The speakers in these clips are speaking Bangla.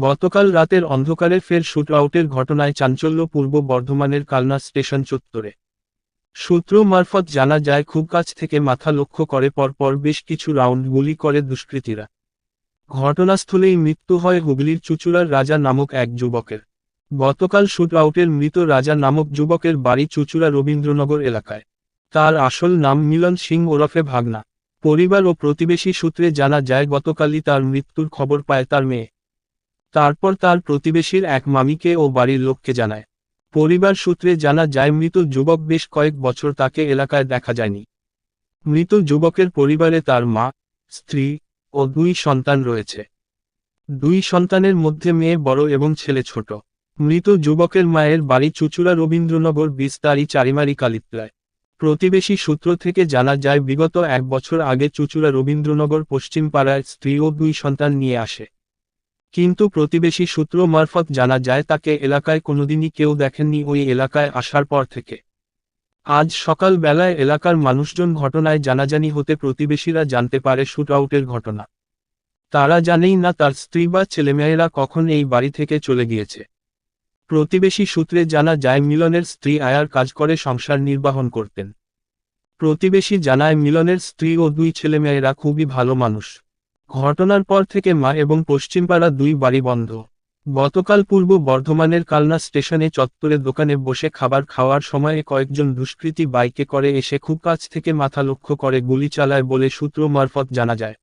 গতকাল রাতের অন্ধকারে ফের শুট আউটের ঘটনায় চাঞ্চল্য পূর্ব বর্ধমানের কালনা স্টেশন চত্বরে। সূত্র মারফত জানা যায়, খুব কাছ থেকে মাথা লক্ষ্য করে পরপর বেশ কিছু রাউন্ড গুলি করে দুষ্কৃতীরা। ঘটনাস্থলেই মৃত্যু হয় হুগলির চুচুড়ার রাজা নামক এক যুবকের। গতকাল শুট আউটের মৃত রাজা নামক যুবকের বাড়ি চুচুড়া রবীন্দ্রনগর এলাকায়। তার আসল নাম মিলন সিং ওরফে ভাগনা। পরিবার ও প্রতিবেশী সূত্রে জানা যায়, গতকালই তার মৃত্যুর খবর পায় তার মেয়ে। তারপর তার প্রতিবেশীর এক মামিকে ও বাড়ির লোককে জানায়। পরিবার সূত্রে জানা যায়, মৃত যুবক বেশ কয়েক বছর তাকে এলাকায় দেখা যায়নি। মৃত যুবকের পরিবারে তার মা, স্ত্রী ও দুই সন্তান রয়েছে। দুই সন্তানের মধ্যে মেয়ে বড় এবং ছেলে ছোট। মৃত যুবকের মায়ের বাড়ি চুচুড়া রবীন্দ্রনগর বিস্তারি চারিমারি কালিতলায় প্রতিবেশী সূত্র থেকে জানা যায়, বিগত এক বছর আগে চুচুড়া রবীন্দ্রনগর পশ্চিম পাড়ায় স্ত্রী ও দুই সন্তান নিয়ে আসে। কিন্তু প্রতিবেশী সূত্র মারফত জানা যায় তাকে এলাকায় কোনোদিনই কেউ দেখেননি ওই এলাকায় আসার পর থেকে। আজ সকাল বেলায় এলাকার মানুষজন ঘটনায় জানাজানি হতে প্রতিবেশীরা জানতে পারে শুট আউটের ঘটনা। তারা জানেই না তার স্ত্রী বা ছেলেমেয়েরা কখন এই বাড়ি থেকে চলে গিয়েছে। প্রতিবেশী সূত্রে জানা যায় মিলনের স্ত্রী আয়ার কাজ করে সংসার নির্বাহন করতেন। প্রতিবেশী জানায় মিলনের স্ত্রী ও দুই ছেলেমেয়েরা খুবই ভালো মানুষ। ঘটনার পর থেকে মা এবং পশ্চিমপাড়া দুই বাড়ি বন্ধ। গতকাল পূর্ব বর্ধমানের কালনা স্টেশনে চত্বরে দোকানে বসে খাবার খাওয়ার সময়ে কয়েকজন দুষ্কৃতী বাইকে করে এসে খুব কাছ থেকে মাথা লক্ষ্য করে গুলি চালায় বলে সূত্র মারফত জানা যায়।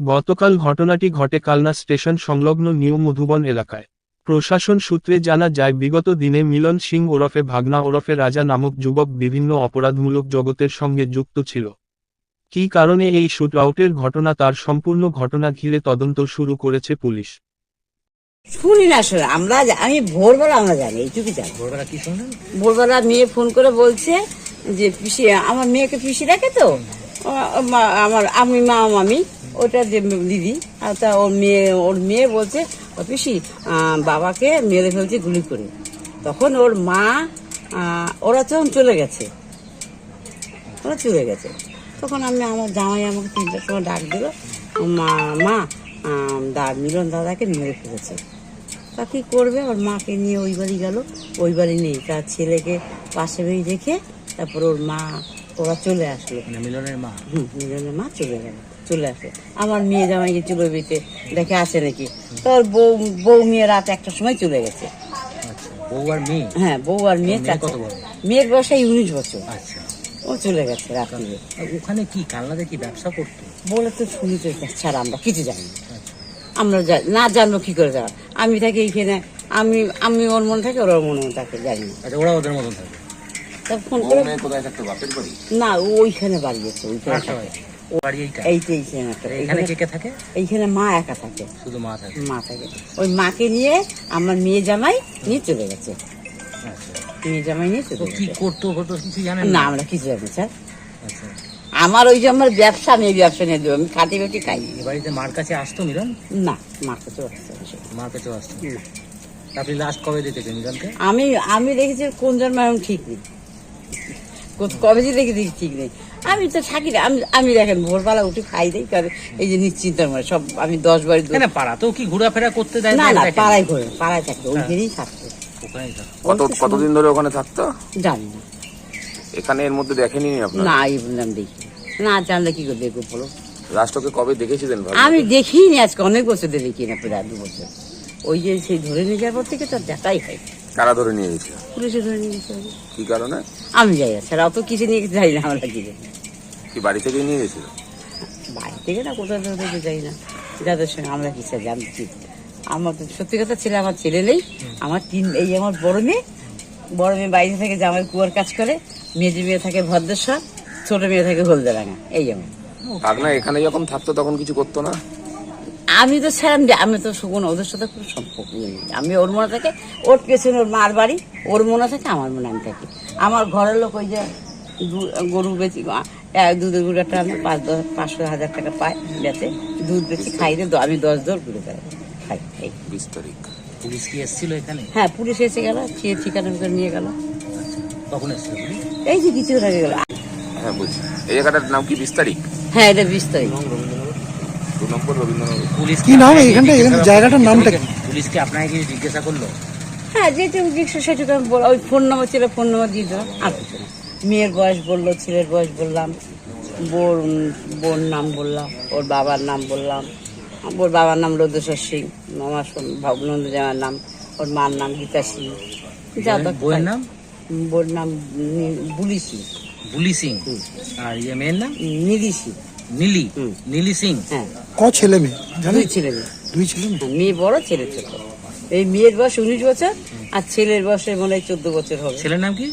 গতকাল ঘটনাটি ঘটে কালনা স্টেশন সংলগ্ন নিউ মধুবন এলাকায়। প্রশাসন সূত্রে জানা যায়, বিগত দিনে মিলন সিং ওরফে ভাগনা ওরফে রাজা নামক যুবক বিভিন্ন অপরাধমূলক জগতের সঙ্গে যুক্ত ছিল। কী কারণে এই শুট আউটের ঘটনা তার সম্পূর্ণ ঘটনা ঘিরে তদন্ত শুরু করেছে পুলিশ? শুনি না শোনা আমরা আমি ভোরবেলা আমরা জানি এইটুকু জানি। ভোরবেলা কি শুনলেন ভোরবেলা মেয়ে ফোন করে বলছে যে পিসি আমার মেয়েকে পিসি রাখে তো? আমার আমি মা মামি ওটা যে দিদি আর তা ওর মেয়ে ওর মেয়ে বলছে ও পিসি বাবাকে মেরে ফেলছে গুলি করে। তখন ওর মা ওরা তখন চলে গেছে। ওরা চলে গেছে। তখন আমি আমার জামাই আমাকে তিনটার সময় ডাক দিল মা মা দা মিলন দাদাকে মেরে ফেলেছে তা কী করবে? ওর মাকে নিয়ে ওই বাড়ি গেল। ওই বাড়ি নেই। তার ছেলেকে পাশে বাড়ি রেখে তারপর ওর মা ওরা চলে আসলো। মানে মিলনের মা? হুম, মিলনের মা চলে গেল চলে আসে। আমার মেয়ে জামাই গেছে ওই বাড়িতে দেখে আছে নাকি? তোর বউ বউ মেয়ে রাত একটার সময় চলে গেছে। আচ্ছা বউ আর মেয়ে? হ্যাঁ বউ আর মেয়ে মেয়ের বয়স উনিশ বছর। আচ্ছা। ও চলে গেছে রাত্রিরে। ওখানে কি কালনাতে কি ব্যবসা করতো? বলে তো শুনি তো ছাড়া আমরা কিছু জানি আমরা না জানব কি করে যাওয়া। আমি থাকি এইখানে আমি আমি ওর মনে থাকে ওর মনে থাকে জানি না। আচ্ছা ওরা ওদের মতন থাকে? তা ফোন করে কোথায় থাকতো বাপের বাড়ি? না ওইখানে বাড়ি আছে ওইখানে এইখানে একটা এখানে কে এইখানে- কে থাকে? এইখানে মা একা থাকে। শুধু মা থাকে? মা থাকে। ওই মাকে নিয়ে আমার মেয়ে জামাই নিয়ে চলে গেছে। আচ্ছা। মেয়ে জামাই নিয়ে চলে কি করতো কিছু জানেন না। আমরা কিছু জানি স্যার। আচ্ছা। আমার ওই যে আমার ব্যবসা আমি ব্যবসা নিয়ে দেবো আমি খাটি বেটি খাই। বাড়িতে মার কাছে আসতো মিলন? না তো আসতে মার কাছেও আসতো। আপনি লাস্ট কবে দেখেছেন মিলনকে? আমি আমি দেখেছি কোন জন্ম ঠিক নেই। কবে যে দেখে দেখি ঠিক নেই। আমি তো থাকি না আমি আমি দেখেন ভোরবেলা উঠে খাই দেই কারণ এই যে নিশ্চিন্তার মানে সব আমি দশ বাড়ি না পাড়াতেও কি ঘোরাফেরা করতে দেয় না না পাড়ায় করে পাড়ায় থাকতো ওইখানেই থাকতো ওখানেই থাকতো। কত কতদিন ধরে ওখানে থাকতো? জানি না। এখানে এর মধ্যে দেখেনি আপনার? না এই বললাম দেখি না জানলে কি করে দেখব বলো? রাষ্ট্রকে কবে দেখেছিলেন আমি দেখিনি আজকে অনেক বছর ধরে দেখি না প্রায় দু বছর। ওই যে সেই ধরে নিয়ে যাওয়ার পর থেকে তো দেখাই হয় কারা ধরে নিয়ে গেছে? পুলিশে ধরে নিয়ে গেছে। কি কারণে? আমি যাই না স্যার অত কিছু নিয়ে যাই না আমরা কি কি বাড়ি থেকে নিয়ে গেছিল? বাড়ি থেকে না কোথাও ধরে যাই না। যাদের সঙ্গে আমরা কিছু জানছি আমার তো সত্যি কথা ছেলে আমার ছেলে নেই। আমার তিন এই আমার বড় মেয়ে। বড় মেয়ে বাইরে থেকে জামাই কুয়ার কাজ করে। যে মেয়ে থাকে ভদ্রেশ্বর ছোট মেয়ে থাকে হলদেরাঙা এই আমার। ভাগনা এখানে যখন থাকতো তখন কিছু করতো না? আমি তো ছিলাম যে আমি তো কোনো ওদের সাথে খুব সম্পর্ক আমি ওর মনে থাকে ওর পেছনে ওর মার বাড়ি ওর মনে থাকে আমার মনে আমি থাকি। আমার ঘরের লোক ওই যে গরু বেচি এক দুধের গুঁড়াটা আমি পাঁচ দশ পাঁচশো হাজার টাকা পাই বেচে। দুধ বেচি খাই দিয়ে আমি দশ দর ঘুরে বেড়াই। খাই এই। বিশ তারিখ পুলিশ কি এসেছিল এখানে? হ্যাঁ পুলিশ এসে গেল চেয়ে ঠিকানা করে নিয়ে গেল। কখন এসেছিল এই যে কিছু হয়ে গেল। হ্যাঁ বুঝছি এই জায়গাটার নাম কি বিশ তারিখ হ্যাঁ এটা বিশ তারিখ দু নম্বর রবীন্দ্রনগর। পুলিশ কি নাম আপনাকে এখানটা- এখানে জায়গাটার নামটা কি? পুলিশ কি আপনাকে কিছু জিজ্ঞাসা করল? হ্যাঁ যেটুকু জিজ্ঞেস সেটুকু আমি বল- ওই ফোন নম্বর ছিল ফোন নম্বর দিয়ে দিলাম। আর কিছু না মেয়ের বয়স বলল ছেলের বয়স বললাম বোন বোর নাম বললাম ওর বাবার নাম বললাম। ওর বাবার নাম রোদেশ্বর সিং আমার ভবনন্দ জামার নাম ওর মার নাম গীতা সিং। বইয়ের নাম? বোর নাম বুলি সিং। বুলি সিং। আর ইয়ে মেয়ের নাম? নীলি সিং। নীলি। হুম। নীলি সিং। হ্যাঁ। ক ছেলে মেয়ে? দুই ছেলে মেয়ে। দুই ছেলে মেয়ে? হ্যাঁ, মেয়ে বড় ছেলে ছোট। এই মেয়ের বয়স উনিশ বছর আর ছেলের বয়সে মনে হয় চোদ্দ বছর হবে। ছেলের নাম কি?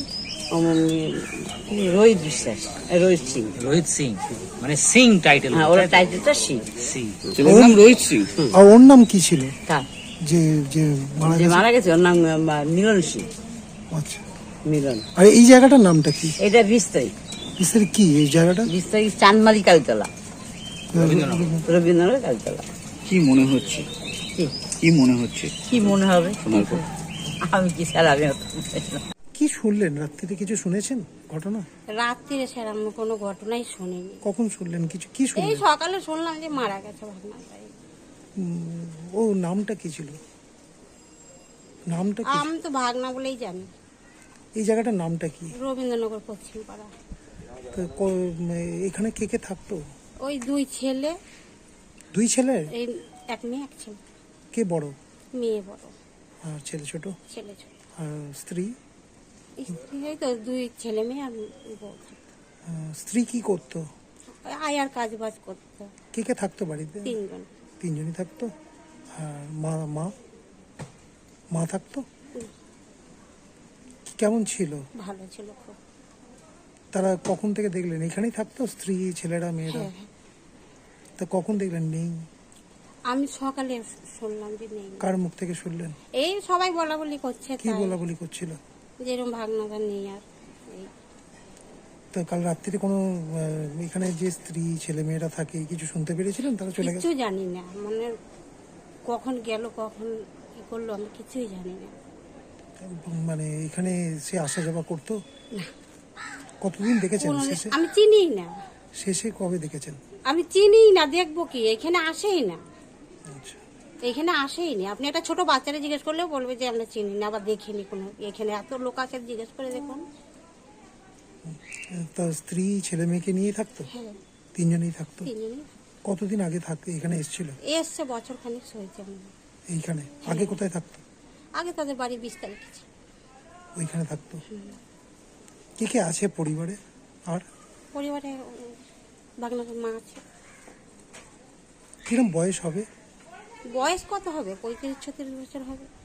রোহিত বিশ্বাস রোহিত সিং। রোহিত সিং মানে সিং টাইটেল হ্যাঁ ওরা টাইটেলটা সিং। সিং। নাম রোহিত সিং? আর ওর নাম কি ছিল? কার? যে যে মারা গেছে? ওর নাম মিলন সিং। আচ্ছা। মিলন। আর এই জায়গাটার নামটা কি? এটা বিস্তারিত কি এই জায়গাটা? চাঁদমারি কালতলা। রবীন্দ্রনাথ। কালতলা। কি মনে হচ্ছে? কি? কি মনে হচ্ছে? কি মনে হবে? আমি কি স্যার আমি। কি শুনলেন? রাত্রিতে কিছু শুনেছেন ঘটনা? রাত্রিরে সেরকম কোনো ঘটনাই শুনিনি। কখন শুনলেন? কিছু কি এই শুনলেন সকালে শুনলাম যে মারা গেছে ভাবনা ও নামটা কি ছিল? নামটা কি আমি তো ভাগনা বলেই জানি। এই জায়গাটার নামটা কি? রবীন্দ্রনগর পশ্চিম পাড়া তো ক- এখানে কে কে থাকতো? ওই দুই ছেলে দুই ছেলে? এই এক মেয়ে এক ছেলে। কে বড়? মেয়ে বড়। আর ছেলে ছোট? ছেলে ছোট। আর স্ত্রী? স্ত্রী তো দুই ছেলে মেয়ে আর বউ স্ত্রী কি করতো? আয়ার কাজ বাজ করতো। কে কে থাকতো বাড়িতে? তিনজন। তিনজনই থাকতো। আর মা মা? মা থাকতো? কেমন ছিল? ভালো ছিল খুব। তারা কখন থেকে দেখলেন? এখানেই থাকতো স্ত্রী ছেলেরা মেয়েরা? হ্যাঁ হ্যাঁ। তা কখন দেখলেন? নেই? আমি সকালে শুনলাম যে নেই। কার মুখ থেকে শুনলেন? এই সবাই বলা বলি করছে কি তাই। বলা বলি করছিল? যেরকম ভাগনাটা নেই আর এই। তো কাল রাত্রিতে কোনো এখানে যে স্ত্রী ছেলে মেয়েরা থাকে কিছু শুনতে পেরেছিলেন? তারা চলে কিছু জানি না। মানে কখন গেল কখন কি করল আমি কিছুই জানি না। মানে এখানে সে আসা যাওয়া করতো? কতদিন দেখেছেন শেষে? আমি চিনি না। শেষে কবে দেখেছেন? আমি চিনি না দেখব কি? এখানে আসেই না। আচ্ছা। এখানে আসেই না আপনি একটা ছোট বাচ্চারা জিজ্ঞেস করলেও বলবে যে আমরা চিনি না আবার দেখিনি কোনো। এখানে এত লোক আছে জিজ্ঞেস করে দেখুন। তার স্ত্রী ছেলে মেয়েকে নিয়েই থাকতো? হ্যাঁ। তিনজনেই থাকতো? কতদিন আগে থাকতো এখানে এসেছিল? এসছে বছর খানিক হয়েছে এইখানে? আগে কোথায় থাকতো? আগে তাদের বাড়ি ছিল। ওইখানে থাকতো? কে কে আছে পরিবারে? আর? পরিবারে বাগনার মা আছে। কিরম বয়স হবে? বয়স কত হবে? পঁয়ত্রিশ ছত্রিশ বছর হবে?